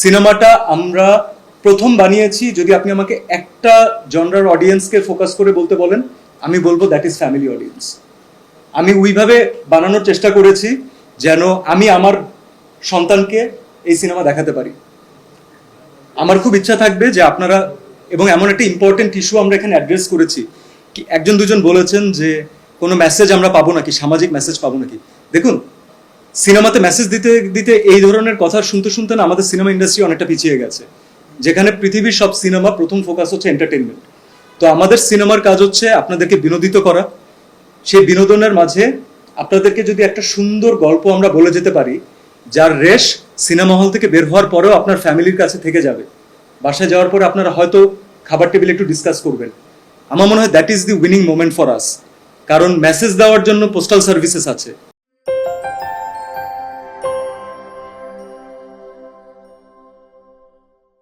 সিনেমাটা আমরা প্রথম বানিয়েছি যদি আপনি আমাকে একটা জনরার অডিয়েন্সকে ফোকাস করে বলতে বলেন, আমি বলব দ্যাট ইজ ফ্যামিলি অডিয়েন্স আমি ওইভাবে বানানোর চেষ্টা করেছি যেন আমি আমার সন্তানকে এই সিনেমা দেখাতে পারি। আমার খুব ইচ্ছা থাকবে যে আপনারা, এবং এমন একটা ইম্পর্টেন্ট ইস্যু আমরা এখানে অ্যাড্রেস করেছি, কি একজন দুজন বলেছেন যে কোনো মেসেজ আমরা পাবো নাকি, সামাজিক মেসেজ পাবো নাকি। দেখুন সিনেমাতে মেসেজ দিতে দিতে এই ধরনের কথা শুনতে শুনতে না আমাদের সিনেমা ইন্ডাস্ট্রি অনেকটা পিছিয়ে গেছে। যেখানে পৃথিবীর সব সিনেমা প্রথম ফোকাস হচ্ছে এন্টারটেনমেন্ট তো আমাদের সিনেমার কাজ হচ্ছে আপনাদেরকে বিনোদিত করা। সেই বিনোদনের মাঝে আপনাদেরকে যদি একটা সুন্দর গল্প আমরা বলে যেতে পারি, যার রেশ সিনেমা হল থেকে বের হওয়ার পরেও আপনার ফ্যামিলির কাছে থেকে যাবে। বাসায় যাওয়ার পরে আপনারা হয়তো খাবার টেবিলে একটু ডিসকাস করবেন। আমার মনে হয় that is the winning moment for us কারণ মেসেজ দেওয়ার জন্য পোস্টাল সার্ভিসেস আছে।